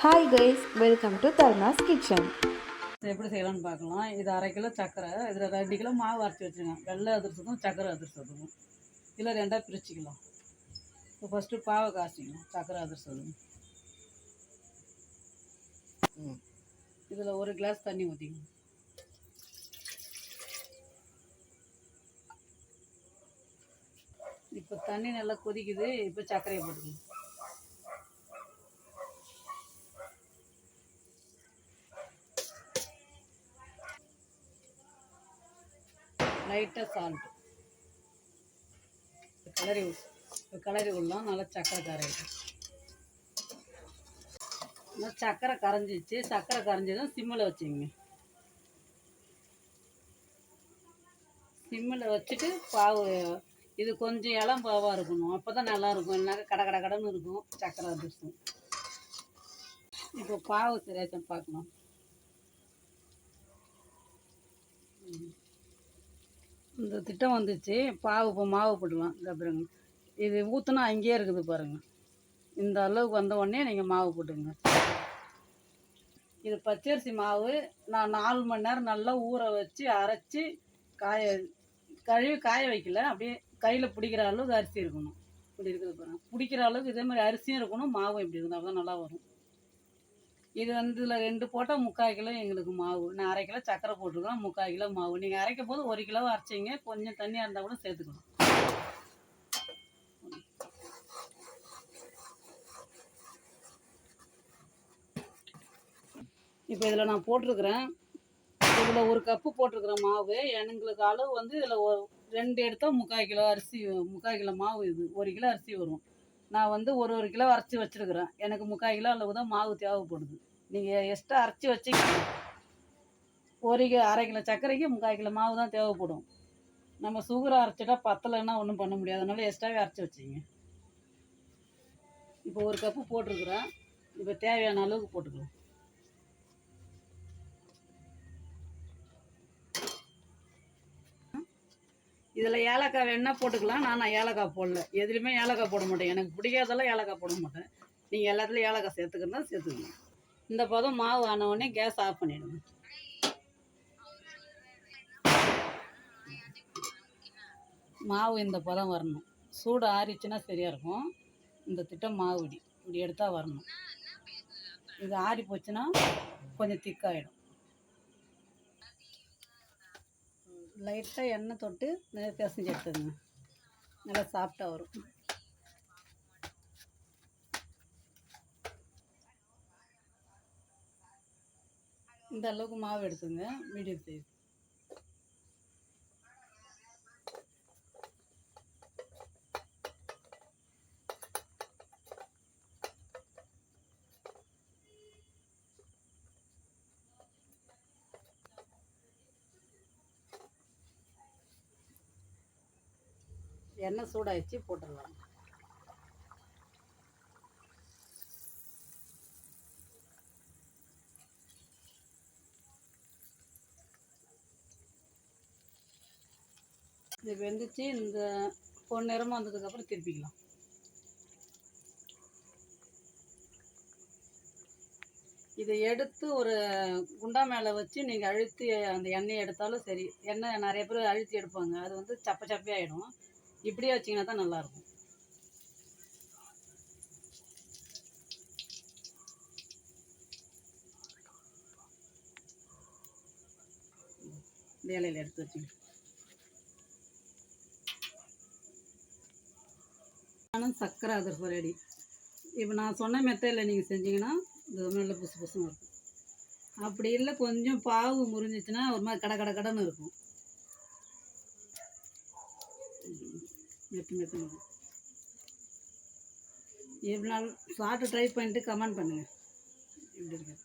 Hi guys welcome to Tharna's kitchen இதை எப்படி செய்யலாம்னு பார்க்கலாம். இது அரை கிலோ சக்கரை இதில் ரெண்டு கிலோ மாவு அரைச்சி வச்சுருங்க வெள்ளை அதிர்சதும் சக்கரை அதிர்சதும் இதில் ரெண்டாக பிரிச்சுக்கலாம். இப்போ ஃபஸ்ட்டு பாவை காய்ச்சிக்கலாம் சக்கரை அதிர்சதும் இதில் ஒரு கிளாஸ் தண்ணி ஊற்றிக்கணும் இப்போ தண்ணி நல்லா கொதிக்குது இப்போ சர்க்கரையை போட்டுக்கணும். லைட்டாக சால்ட்டு கலரி இப்போ கிளறி விடலாம் நல்லா சக்கரை கரையிடும் நல்லா சக்கரை கரைஞ்சிச்சு. சக்கரை கரைஞ்சதும் சிம்மில் வச்சுங்க. சிம்மில் வச்சுட்டு பாவு இது கொஞ்சம் இளம் பாவாக இருக்கணும். அப்போ தான் நல்லாயிருக்கும் இல்லைனாக்கா கடை கடை கடன்னு இருக்கும். சக்கரை அதிர்ஷ்டம். இப்போ பாவு சரியாச்சும் பார்க்கலாம். இந்த திட்டம் வந்துச்சு. பாவு இப்போ மாவு போடலாம் இந்த பாருங்க. இது ஊற்றுனா அங்கேயே இருக்குது பாருங்கள் இந்த அளவுக்கு வந்த உடனே நீங்கள் மாவு போட்டுங்க இது பச்சரிசி மாவு நான் நாலு மணி நேரம் நல்லா ஊற வச்சு அரைச்சி காய கழுவி காய வைக்கல. அப்படியே கையில் பிடிக்கிற அளவுக்கு அரிசி இருக்கணும். இப்படி இருக்குது பாருங்கள் பிடிக்கிற அளவுக்கு இதே மாதிரி அரிசியும் இருக்கணும் மாவும் இப்படி இருந்தால் தான் நல்லா வரும். இது வந்து இதில் ரெண்டு போட்டால் முக்கால் கிலோ எங்களுக்கு மாவு. நான் அரை கிலோ சக்கரை போட்டிருக்கோம் முக்கால் கிலோ மாவு. நீங்கள் அரைக்கும் போது ஒரு கிலோ அரைச்சிங்க கொஞ்சம் தண்ணியாக இருந்தால் கூட சேர்த்துக்கணும். இப்போ இதில் நான் போட்டிருக்கிறேன். இதில் ஒரு கப்பு போட்டிருக்கிறேன் மாவு. எங்களுக்கு அளவு வந்து இதில் ஒரு ரெண்டு எடுத்தால் முக்கால் கிலோ அரிசி முக்கால் கிலோ மாவு இது. ஒரு கிலோ அரிசி வரும். நான் வந்து ஒரு ஒரு கிலோ அரைச்சி வச்சுருக்குறேன். எனக்கு முக்கால் கிலோ அளவு தான் மாவு தேவைப்படுது. நீங்கள் எக்ஸ்ட்ரா அரைச்சி வச்சிங்க. ஒரு கி அரை கிலோ சர்க்கரைக்கு முக்கால் கிலோ மாவு தான் தேவைப்படும். நம்ம சுகரை அரைச்சிட்டா பத்தலைன்னா ஒன்றும் பண்ண முடியாது. அதனால எக்ஸ்ட்ராவே அரைச்சி வச்சிங்க. இப்போ ஒரு கப்பு போட்டிருக்குறேன். இப்போ தேவையான அளவுக்கு போட்டுக்கலாம். இதில் ஏலக்காய் வேணால் போட்டுக்கலாம். நான் நான் ஏலக்காய் போடல. எதுலேயுமே ஏலக்காய் போட மாட்டேன். எனக்கு பிடிக்காதெல்லாம் ஏலக்காய் போட மாட்டேன். நீங்கள் எல்லாத்துலேயும் ஏலக்காய் சேர்த்துக்கிறதா சேர்த்துக்கணும் இந்த பதம் மாவு ஆன உடனே கேஸ் ஆஃப் பண்ணிவிடுங்க மாவு இந்த பதம் வரணும். சூடு ஆறிச்சுன்னா சரியாக இருக்கும். இந்த திட்டம் மாவு இப்படி இப்படி எடுத்தால் வரணும். இது ஆறி போச்சுன்னா கொஞ்சம் திக்காயிடும். லைட்டாக எண்ணெய் தொட்டு நல்லா பிசைஞ்சு எடுத்துங்க நல்லா சாஃப்டாக வரும். இந்த அளவுக்கு மாவு எடுத்துங்க மீடியம் சைஸ் எண்ணெய் சூடாயிடுச்சு போட்டுடலாம். இது வெந்துச்சு இந்த பொன் நேரமாக வந்ததுக்கப்புறம் திருப்பிக்கலாம். இதை எடுத்து ஒரு குண்டா மேலே வச்சு நீங்கள் அழுத்தி அந்த எண்ணெயை எடுத்தாலும் சரி எண்ணெய் நிறைய பேர் அழுத்தி எடுப்பாங்க. அது வந்து சப்ப சப்பையாயிடும் இப்படியே வச்சிங்கன்னா தான் நல்லாயிருக்கும். வேலையில் எடுத்து வச்சுங்க ஆனால் சர்க்கரை அதிரசம் ரெடி. இப்போ நான் சொன்ன மெத்தையில் நீங்கள் செஞ்சீங்கன்னா இது நல்ல புசு புசுன்னு இருக்கும். அப்படி இல்லை கொஞ்சம் பாவு முறிஞ்சிச்சுன்னா ஒரு மாதிரி கடை கடை கடைன்னு இருக்கும். மெத்து மெத்து எப்படினாலும் எவ்வளோ நாள் சாப்பிட்டு ட்ரை பண்ணிட்டு கமெண்ட் பண்ணுங்கள் எப்படி இருக்குது